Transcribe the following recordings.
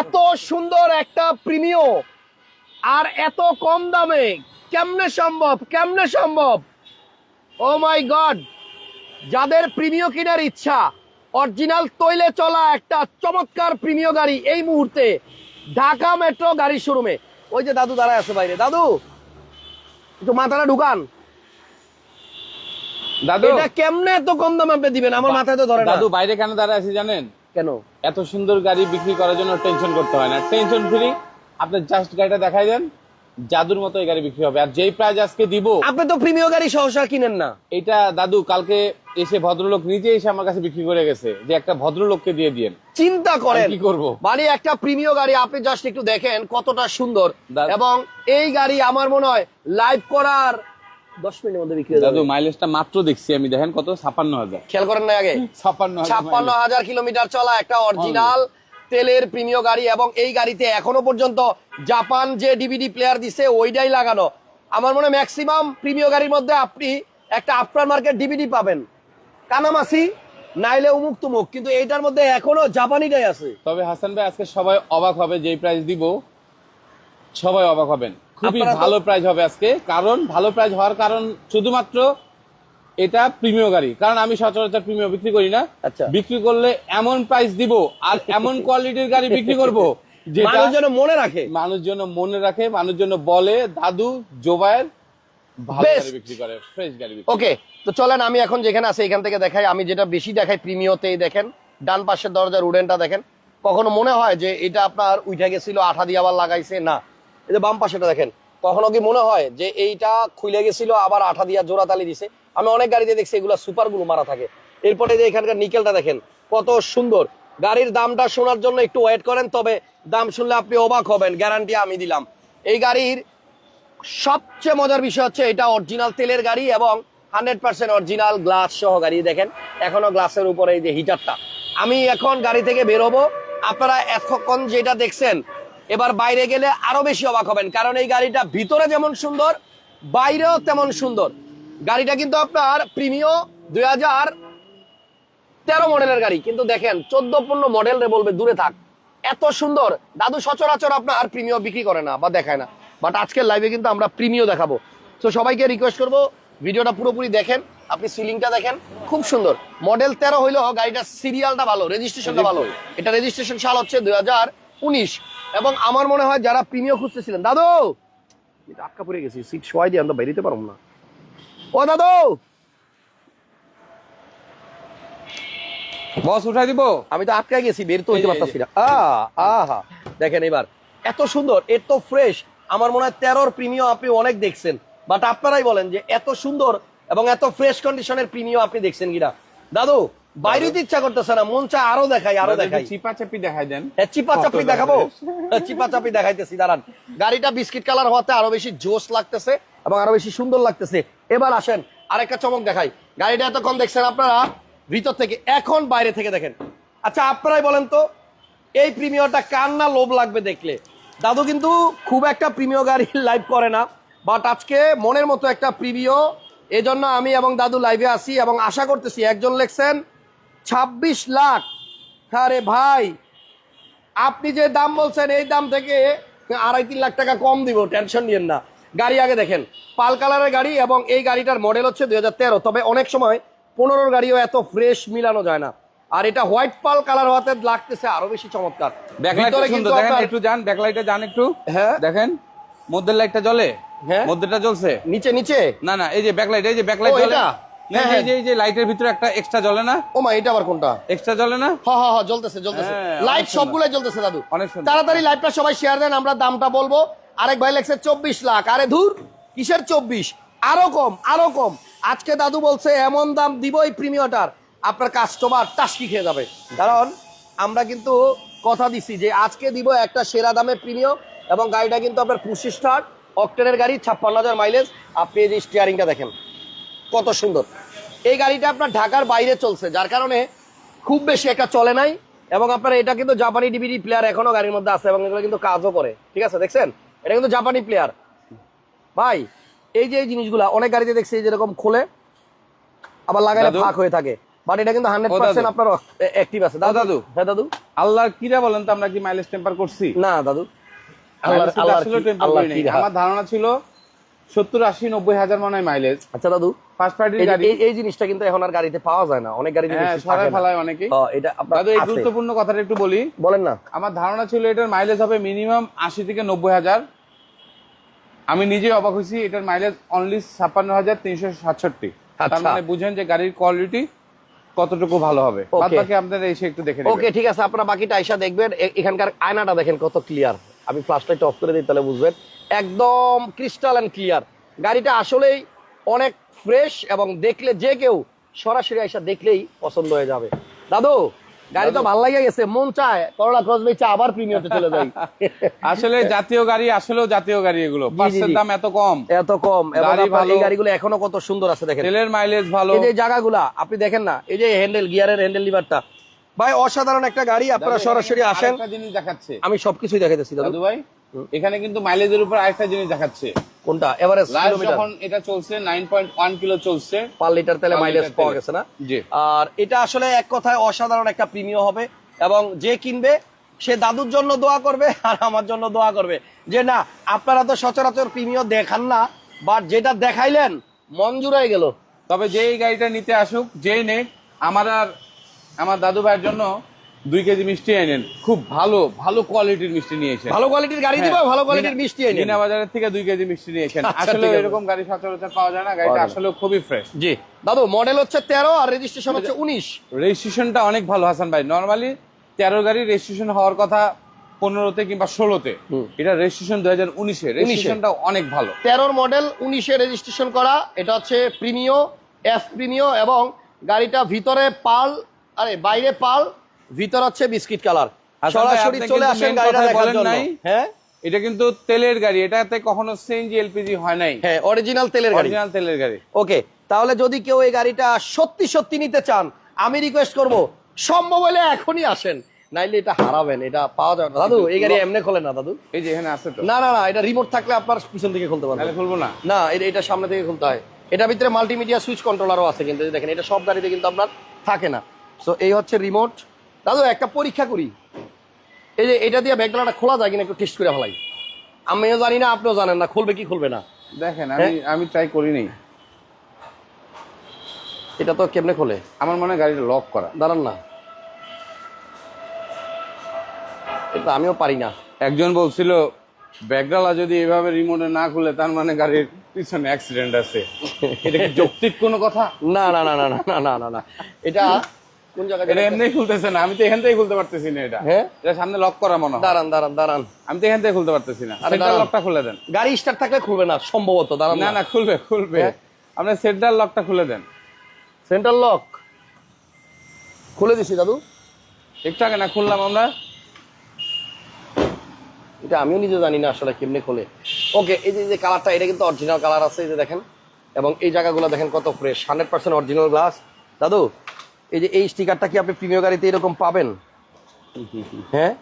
এত সুন্দর একটা প্রিমিয় আর এত কম দামে কেমনে সম্ভব কেমনে সম্ভব? ও মাই গড যাদের প্রিমিয় কেনার ইচ্ছা অরিজিনাল তৈলে চলা একটা চমৎকার প্রিমিয় গাড়ি এই মুহূর্তে ঢাকা মেট্রো গাড়ি শোরুমে। ওই যে দাদু দাঁড়ায় আছে বাইরে। দাদু একটু মাথাটা ঢুকান। দাদু। এটা কেমনে এত কম দামে আপনি দিবেন? আমার মাথায় তো ধরে না। দাদু বাইরে কেন দাঁড়ায় আছে জানেন? কেন? এত সুন্দর গাড়ি বিক্রি করার জন্য টেনশন করতে হয় না। টেনশন ফ্রি আপনি জাস্ট গাড়িটা দেখাই দেন জাদুর মতো এই গাড়ি বিক্রি হবে। আর যেই প্রাইস আজকে দিব আপনি তো প্রিমিয় গাড়ি সহসা কিনেন না। এটা দাদু কালকে এসে ভদ্রলোক নিজে এসে আমার কাছে বিক্রি করে গেছে যে একটা ভদ্রলোককে দিয়ে দিয়েন। চিন্তা করেন। কি করব? মানে একটা প্রিমিয় গাড়ি আপনি জাস্ট একটু দেখেন কতটা সুন্দর। এবং এই গাড়ি আমার মনে হয় লাইভ করার দশ মিনিটের মধ্যে বিক্রি হয়ে দাদু মাইলেজটা মাত্র দেখছি আমি দেখেন কত? ছাপান্ন হাজার খেয়াল করেন না আগে? ছাপান্ন ছাপ্পান্ন হাজার কিলোমিটার চলা একটা অরিজিনাল তেলের প্রিমিয় গাড়ি এবং এই গাড়িতে এখনও পর্যন্ত জাপান যে ডিভিডি প্লেয়ার দিছে ওইটাই লাগানো। আমার মনে ম্যাক্সিমাম প্রিমিয় গাড়ির মধ্যে আপনি একটা আফটার মার্কেট ডিভিডি পাবেন। কানামাসি নাইলে উমুক তুমুক কিন্তু এইটার মধ্যে এখনও জাপানিটাই আছে। তবে হাসান ভাই আজকে সবাই অবাক হবে যেই প্রাইস দিব সবাই অবাক হবেন। খুবই ভালো প্রাইস হবে আজকে। কারণ ভালো প্রাইস হওয়ার কারণ শুধুমাত্র এটা প্রিমিয় গাড়ি। কারণ আমি সচরাচর প্রিমিয় বিক্রি করি না। আচ্ছা। বিক্রি করলে এমন প্রাইস দিব আর এমন কোয়ালিটির গাড়ি বিক্রি করব যেটা মানুষ যেন মনে রাখে। মানুষ জন্য মনে রাখে মানুষ জন্য বলে দাদু জোবায়ের ভালো গাড়ি বিক্রি করে ফ্রেশ গাড়ি বিক্রি ওকে তো চলেন আমি এখন যেখানে আছি এখান থেকে দেখাই। আমি যেটা বেশি দেখাই প্রিমিয়তেই দেখেন। ডান পাশের দরজার উডেনটা দেখেন। কখনো মনে হয় যে এটা আপনার উঠে গেছিল আঠা দিয়ে আবার লাগাইছে? না। এই যে বাম পাশেটা দেখেন, কখনো কি মনে হয় যে এইটা খুলে গেছিল, আবার আঠা দিয়া জোড়া তালি দিছে? আমি অনেক গাড়িতে দেখছি এগুলো সুপারগুলো মারা থাকে। এরপরে যে এখানকার নিকেলটা দেখেন, কত সুন্দর। গাড়ির দামটা শোনার জন্য একটু ওয়েট করেন, তবে দাম শুনলে আপনি অবাক হবেন গ্যারান্টি আমি দিলাম। এই গাড়ির সবচেয়ে মজার বিষয় হচ্ছে এটা অরিজিনাল তেলের গাড়ি এবং হান্ড্রেড পার্সেন্ট অরিজিনাল গ্লাস সহ গাড়ি, দেখেন। এখনও গ্লাসের উপরে এই যে হিটারটা আমি এখন গাড়ি থেকে বেরোবো। আপনারা এতক্ষণ যেটা দেখছেন এবার বাইরে গেলে আরও বেশি অবাক হবেন, কারণ এই গাড়িটা ভিতরে যেমন সুন্দর, বাইরেও তেমন সুন্দর। গাড়িটা কিন্তু আপনার প্রিমিয় দুই হাজার তেরো মডেলের গাড়ি। কিন্তু দেখেন, চোদ্দ পনেরো মডেল রে বলবে, দূরে থাক। এত সুন্দর। দাদু সচরাচর আপনার প্রিমিয় বিক্রি করে না বা দেখায় না। বাট আজকের লাইভে কিন্তু আমরা প্রিমিয় দেখাবো। তো সবাইকে রিকোয়েস্ট করব, ভিডিওটা পুরোপুরি দেখেন, আপনি সিলিংটা দেখেন, খুব সুন্দর। মডেল তেরো হইল গাড়িটার সিরিয়ালটা ভালো রেজিস্ট্রেশনটা ভালো। এটা রেজিস্ট্রেশন সাল হচ্ছে দুই হাজার উনিশ। এবং আমার মনে হয় যারা প্রিমিয় খুঁজতেছিলেন দাদু! আটকা পড়ে গেছি সিট শোয়াই দিয়ে আমরা বেরিতে পারব না। ও দাদু! বস উঠাই দিব? আমি তো আটকে গেছি বের তো হইতে পারতাছি না। আহ, দেখেন এবার এত সুন্দর এত ফ্রেশ আমার মনে হয় তেরোর প্রিমিয়াম আপনি অনেক দেখছেন। বাট আপনারাই বলেন যে এত সুন্দর এবং এত ফ্রেশ কন্ডিশনের প্রিমিয়াম আপনি দেখছেন কিনা। দাদু বাইরে ইচ্ছা করতেছে না মন চায় আরও দেখাই আরও দেখাই। চিপা চাপি দেখাই দেন। হ্যাঁ, চিপা চাপি দেখাবো? হ্যাঁ, চিপা চাপি দেখাইতেছি দাঁড়ান। গাড়িটা বিস্কিট কালার হওয়াতে আরও বেশি জোশ লাগতেছে এবং আরও বেশি সুন্দর লাগতেছে। এবার আসেন আরেকটা চমক দেখাই। গাড়িটা এতক্ষণ দেখছেন আপনারা? ভিতর থেকে এখন বাইরে থেকে দেখেন। আচ্ছা আপনারাই বলেন তো এই প্রিমিয়রটা কার না লোভ লাগবে দেখলে? দাদু কিন্তু খুব একটা প্রিমিয় গাড়ি লাইভ করে না বাট আজকে মনের মতো একটা প্রিমিয় এজন্য আমি এবং দাদু লাইভে আসি এবং আশা করতেছি একজন লেখছেন ছাব্বিশ লাখ। আরে ভাই আপনি যে দাম বলছেন এই দাম থেকে আড়াই তিন লাখ টাকা কম দিব টেনশন নিয়েন না। গাড়ি আগে দেখেন পাল কালারের গাড়ি এবং এই গাড়িটার মডেল হচ্ছে দুই তবে অনেক সময় পনেরোর গাড়িও এত ফ্রেশ মিলানো যায় না। আর এটা হোয়াইট পাল কালার হওয়াতে লাগতেছে আরও বেশি চমৎকার। একটু যান ব্যাকলাইটটা যান একটু। হ্যাঁ। দেখেন মধ্যের লাইটটা জ্বলে? হ্যাঁ। মধ্যেটা জ্বলছে? নিচে নিচে? না না এই যে ব্যাকলাইট এই যে ব্যাকলাইট জ্বলে। এই যে এই যে লাইটের ভিতরে একটা এক্সট্রা জ্বলে না? ও মা এটা আবার কোনটা? এক্সট্রা জ্বলে না? জ্বলতেছে জ্বলতেছে। হ্যাঁ, লাইট সবগুলাই জ্বলতেছে দাদু। অনেক তাড়াতাড়ি লাইটটা সবাই শেয়ার দেন আমরা দামটা বলব। আরেক ভাই লেখছে চব্বিশ লাখ। আরে ধুর কিসের চব্বিশ? আরও কম আরও কম। আজকে দাদু বলছে এমন দাম দিব এই প্রিমিয়টার আপনার কাস্টমার টাস্কি খেয়ে যাবে। কারণ আমরা কিন্তু কথা দিছি যে আজকে দিব একটা সেরা দামে প্রিমিয়ম এবং গাড়িটা কিন্তু আপনার পুশি স্টার্ট অক্টেনের গাড়ি ছাপ্পান্ন হাজার মাইলেজ আপনি এই যে স্টিয়ারিংটা দেখেন কত সুন্দর। এই গাড়িটা আপনার ঢাকার বাইরে চলছে যার কারণে খুব বেশি একটা চলে নাই এবং আপনার এটা কিন্তু জাপানি ডিভিডি প্লেয়ার এখনও গাড়ির মধ্যে আছে এবং এগুলো কিন্তু কাজও করে। ঠিক আছে দেখছেন? এটা কিন্তু জাপানি প্লেয়ার ভাই এই যে এই জিনিসগুলা অনেক গাড়িতে দেখছি যেরকম খোলে আবার লাগালে ফাঁক হয়ে থাকে। বাট এটা কিন্তু হান্ড্রেড পার্সেন্ট। আপনার অ্যাক্টিভ আছে। দাদু? দাদু। হ্যাঁ দাদু? আল্লাহর কিরা বলেন তো আমরা কি মাইলেজ টেম্পার করছি? না দাদু। কি নাই। আমার ধারণা ছিল সত্তর আশি নব্বই হাজার মনে হয় মাইলেজ আচ্ছা দাদু ফার্স্ট পার্টির গাড়ি। এই- জিনিসটা কিন্তু এখন আর গাড়িতে পাওয়া যায় না। অনেক গাড়িতে হ্যাঁ সরাই ফেলায় অনেকেই। এটা দাদু এই গুরুত্বপূর্ণ কথাটা একটু বলি। বলেন না। আমার ধারণা ছিল এটার মাইলেজ হবে মিনিমাম আশি থেকে নব্বই হাজার। আমি নিজে অবাক হয়েছি এটার মাইলেজ অনলি ছাপ্পান্ন হাজার তিনশো সাতষট্টি। তার আচ্ছা। মানে বুঝেন যে গাড়ির কোয়ালিটি কতটুকু ভালো হবে। বাকি আপনারা এসে একটু দেখে ওকে ঠিক আছে। আপনারা বাকিটা আইসা দেখবেন। এখানকার আয়নাটা দেখেন কত ক্লিয়ার আমি ফ্লাশ লাইট অফ করে দিই তাহলে বুঝবেন। একদম ক্রিস্টাল এন্ড ক্লিয়ার গাড়িটা আসলেই অনেক ফ্রেশ এবং দেখলে যে কেউ সরাসরি আইসা দেখলেই পছন্দ হয়ে যাবে। দাদু গাড়ি তো ভালো লাগে গেছে মন চায় করোলা ক্রস বেচে আবার প্রিমিয়ামে চলে যাই। আসলে জাতীয় গাড়ি আসলেও জাতীয় গাড়ি এগুলো। পার্সের দাম এত কম। এত কম। এই গাড়িগুলো এখনও কত সুন্দর আছে দেখেন। তেলের মাইলেজ ভালো। এই যে জায়গাগুলা আপনি দেখেন না এই যে হ্যান্ডেল গিয়ারের হ্যান্ডেল লিভারটা ভাই অসাধারণ একটা গাড়ি আপনারা সরাসরি আসেন। জিনিস দেখাচ্ছে। আমি সবকিছুই দেখাইতেছি দাদু। দাদু ভাই। এখানে কিন্তু মাইলেজের উপর আরেকটা জিনিস দেখাচ্ছে। কোনটা? এভারেজ কিলোমিটার যখন এটা চলছে নাইন পয়েন্ট ওয়ান কিলো চলছে। পার লিটার তেলে মাইলেজ পাওয়া গেছে না? জি। আর এটা আসলে এক কথায় অসাধারণ একটা প্রিমিয় হবে এবং যে কিনবে সে দাদুর জন্য দোয়া করবে আর আমার জন্য দোয়া করবে। যে না আপনারা তো সচরাচর প্রিমিয় দেখান না বাট যেটা দেখাইলেন মন জুড়াই গেল। তবে যেই গাড়িটা নিতে আসুক যেই নেক আমার আর আমার দাদু ভাইয়ের জন্য দুই কেজি মিষ্টি এনেন খুব ভালো ভালো কোয়ালিটির মিষ্টি নিয়েছেন ভালো কোয়ালিটির গাড়ি দিবা ভালো কোয়ালিটির মিষ্টি এনে মিনা বাজারের থেকে দুই কেজি মিষ্টি নিয়েছেন আচ্ছা, আসলে এরকম গাড়ি সচরাচর পাওয়া যায় না গাড়িটা। আসলে খুবই ফ্রেশ জি। দাদু মডেল হচ্ছে তেরো আর রেজিস্ট্রেশন হচ্ছে উনিশ। রেজিস্ট্রেশনটা অনেক ভালো হাসান ভাই। নর্মালি তেরো গাড়ি রেজিস্ট্রেশন হওয়ার কথা পনেরোতে কিংবা ষোলোতে। এটা রেজিস্ট্রেশন দুই হাজার উনিশে। রেজিস্ট্রেশনটা অনেক ভালো। তেরোর মডেল উনিশে রেজিস্ট্রেশন করা। এটা হচ্ছে প্রিমিও এফ প্রিমিও এবং গাড়িটা ভিতরে পাল আরে বাইরে পাল ভিতর হচ্ছে বিস্কিট কালার। সরাসরি চলে আসেন গাড়িটা দেখার জন্য। হ্যাঁ? এটা কিন্তু তেলের গাড়ি এটাতে কখনো সিএনজি এলপিজি হয় নাই। হ্যাঁ অরিজিনাল তেলের গাড়ি। অরিজিনাল তেলের গাড়ি। ওকে তাহলে যদি কেউ এই গাড়িটা সত্যি সত্যি নিতে চান আমি রিকোয়েস্ট করব সম্ভব হলে এখনই আসেন। নাইলে এটা হারাবেন এটা পাওয়া যাবে না। দাদু এই গাড়ি এমনি খোলে না দাদু। এই যে এখানে আছে তো। না না না এটা রিমোট থাকলে আপনার পিছন থেকে খুলতে পারবেন। খুলবো না? না এটা এটা সামনে থেকে খুলতে হয়। এটা ভিতরে মাল্টিমিডিয়া সুইচ কন্ট্রোলারও আছে কিন্তু দেখেন এটা সব গাড়িতে কিন্তু আপনার থাকে না। সো এই হচ্ছে রিমোট দাদু একটা পরীক্ষা করি। এই যে এটা দিয়ে ব্যাগডালাটা খোলা যায় কিনা একটু টেস্ট করে ফেলাই। আমিও জানি না আপনিও জানেন না খুলবে কি খুলবে না। দেখেন আমি আমি ট্রাই করিনি এটা তো কেমনে খোলে? আমার মনে হয় গাড়িটা লক করা। দাঁড়ান না। এটা আমিও পারি না। একজন বলছিল ব্যাগডালা যদি এভাবে রিমোটে না খুলে তার মানে গাড়ির পিছনে অ্যাক্সিডেন্ট আছে। এটা কি যৌক্তিক কোনো কথা? না না না না না না না না না। এটা কোন জায়গায় এটা এমনি খুলতেছে না আমি তো এখান থেকে খুলতে পারতেছি না এটা। হ্যাঁ? এটা সামনে লক করা মনে দাঁড়ান দাঁড়ান দাঁড়ান। আমি তো এখান থেকে খুলতে পারতেছি না। সেন্টার লকটা খুলে দেন। গাড়ি স্টার্ট থাকলে খুলবে না সম্ভবত দাঁড়ান না না। খুলবে খুলবে? আপনি সেন্টার লকটা খুলে দেন। সেন্ট্রাল লক খুলে দিছি দাদু। আগে না খুললাম আমরা। এটা আমিও নিজে জানি না আসলে কেমনে খোলে। ওকে এই যে এই যে কালারটা এটা কিন্তু অরিজিনাল কালার আছে এই যে দেখেন। এবং এই জায়গাগুলো দেখেন কত fresh hundred percent original glass দাদু এই যে এই স্টিকারটা কি আপনি প্রিমিয় গাড়িতে এরকম পাবেন? হ্যাঁ?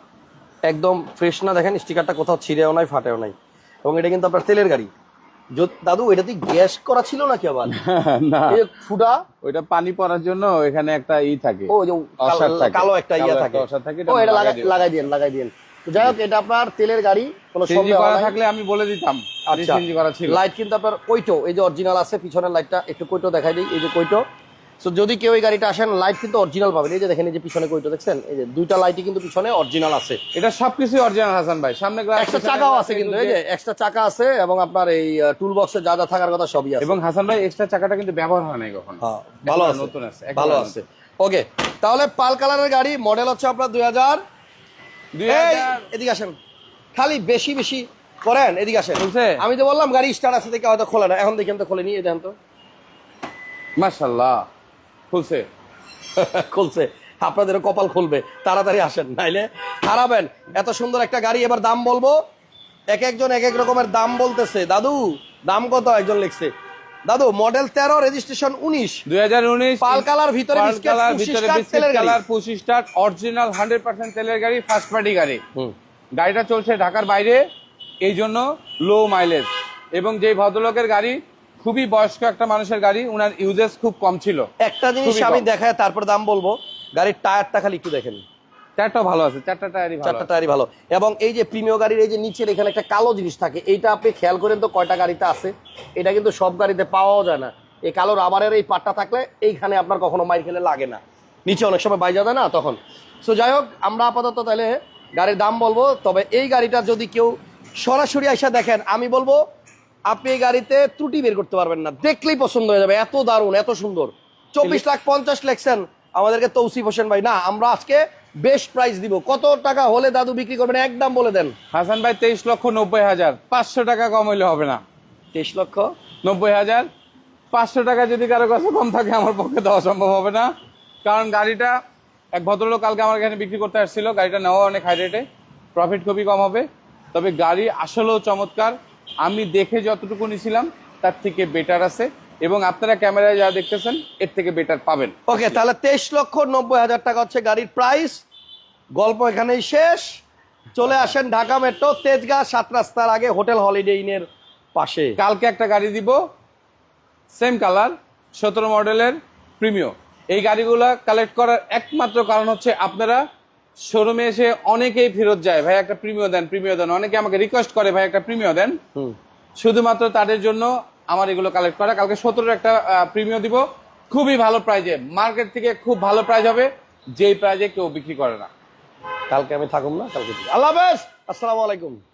একদম ফ্রেশ না দেখেন স্টিকারটা কোথাও ছিঁড়েও নাই ফাটেও নাই। এবং এটা কিন্তু আপনার তেলের গাড়ি। দাদু এটা তুই গ্যাস করা ছিল নাকি আবার? না। ফুটা। ওইটা পানি পড়ার জন্য এখানে একটা ই থাকে। ও কালো- একটা ইয়া থাকে। ও এটা লাগাই দিও। লাগাই দিন লাগাই দিন যাই হোক এটা আপনার তেলের গাড়ি কোনো সিএনজি করা থাকলে আমি বলে দিতাম আচ্ছা। সিএনজি করা ছিল। লাইট কিন্তু আপনার কইটো এই যে অরিজিনাল আছে পিছনের লাইটটা একটু কইটো দেখাই দিই এই যে কইটো। সো যদি কেউ এই গাড়িটা আসেন লাইট কিন্তু অরিজিনাল পাবেন। এই যে দেখেন এই যে পিছনে কইটো দেখছেন? এই যে দুইটা লাইটই কিন্তু পিছনে অরিজিনাল আছে। এটা সবকিছুই অরিজিনাল হাসান ভাই। সামনে এক্সট্রা চাকাও আছে কিন্তু এই যে এক্সট্রা চাকা আছে এবং আপনার এই টুল বক্সে যা যা থাকার কথা সবই আছে। এবং হাসান ভাই এক্সট্রা চাকাটা কিন্তু ব্যবহার হয় নাই কখন। হ্যাঁ, ভালো আছে। নতুন আছে ভালো আছে। ওকে তাহলে পাল কালারের গাড়ি মডেল হচ্ছে আপনার দুই হাজার। এই, এদিকে আসেন। খালি বেশি বেশি করেন এদিকে আসেন? আমি তো বললাম গাড়ি স্টার্ট আছে দেখে হয়তো খোলে না। এখন দেখেন তো খোলে নিয়ে দেখেন তো। মাশাল্লাহ। খুলছে। খুলছে। আপনাদেরও কপাল খুলবে। তাড়াতাড়ি আসেন নাইলে হারাবেন। এত সুন্দর একটা গাড়ি এবার দাম বলব। এক একজন এক এক রকমের দাম বলতেছে। দাদু দাম কত একজন লিখছে? দাদু মডেল তেরো রেজিস্ট্রেশন উনিশ। দুই হাজার উনিশ পাল কালার ভিতরে কালার পঁচিশ স্টার অরিজিনাল হান্ড্রেড পার্সেন্ট তেলের গাড়ি ফার্স্ট পার্টি গাড়ি। হুম। গাড়িটা চলছে ঢাকার বাইরে এই জন্য লো মাইলেজ এবং যে ভদ্রলোকের গাড়ি খুবই বয়স্ক একটা মানুষের গাড়ি উনার ইউজেস খুব কম ছিল। একটা জিনিস আমি। দেখায় তারপর দাম বলব। গাড়ির টায়ারটা খালি একটু দেখেন। চারটাও ভালো আছে চারটা টায়ারই ভালো। চারটা। টায়ারই ভালো। এবং এই যে প্রিমিয় গাড়ির এই যে নিচের এখানে একটা কালো জিনিস থাকে এইটা আপনি খেয়াল করেন তো কয়টা গাড়িতে আছে। এটা কিন্তু সব গাড়িতে পাওয়াও যায় না। এই কালো রাবারের এই পাটটা থাকলে এইখানে আপনার কখনো মাইর খেলে লাগে না। নিচে অনেক সময় বাইজা যায় না তখন। সো যাই হোক আমরা আপাতত তাহলে গাড়ির দাম বলব তবে এই গাড়িটা যদি কেউ সরাসরি আইসা দেখেন আমি বলব আপনি এই গাড়িতে ত্রুটি বের করতে পারবেন না। দেখলেই পছন্দ হয়ে যাবে। এত দারুণ এত সুন্দর। চব্বিশ লাখ পঞ্চাশ লেখছেন। আমাদেরকে তৌসিফ হোসেন ভাই না আমরা আজকে বেস্ট প্রাইস দিব। কত টাকা হলে দাদু বিক্রি করবেন? একদম বলে দেন। হাসান ভাই তেইশ লক্ষ নব্বই হাজার। পাঁচশো টাকা কম হইলে হবে না। তেইশ লক্ষ? নব্বই হাজার। পাঁচশো টাকা যদি কারও কাছে কম থাকে আমার পক্ষে দেওয়া সম্ভব হবে না। কারণ গাড়িটা এক ভদ্রলোক কালকে আমার এখানে বিক্রি করতে আসছিল। গাড়িটা নেওয়া অনেক হাই রেটে প্রফিট খুবই কম হবে। তবে গাড়ি আসলেও চমৎকার। আমি দেখে যতটুকু নিছিলাম তার থেকে বেটার আছে। এবং আপনারা ক্যামেরায় যা দেখতেছেন এর থেকে বেটার পাবেন। ওকে তাহলে তেইশ লক্ষ নব্বই হাজার টাকা হচ্ছে গাড়ির প্রাইস গল্প এখানেই শেষ। চলে আসেন ঢাকা মেট্রো তেজগাঁ সাত রাস্তার আগে হোটেল হলিডে ইনের পাশে। কালকে একটা গাড়ি দিব সেম কালার সতেরো মডেলের প্রিমিয় এই গাড়িগুলো কালেক্ট করার একমাত্র কারণ হচ্ছে আপনারা শোরুমে এসে অনেকেই ফেরত যায় ভাই একটা প্রিমিয় দেন প্রিমিয় দেন। অনেকে আমাকে রিকোয়েস্ট করে ভাই একটা প্রিমিয় দেন। হুম। শুধুমাত্র তাদের জন্য আমার এগুলো কালেক্ট করা। কালকে সতেরো একটা প্রিমিয় দিব। খুবই ভালো প্রাইজে মার্কেট থেকে খুব ভালো প্রাইজ হবে। যেই প্রাইজে কেউ বিক্রি করে না। কালকে আমি থাকুম না কালকে আল্লাহ হাফেজ! আসসালামু আলাইকুম।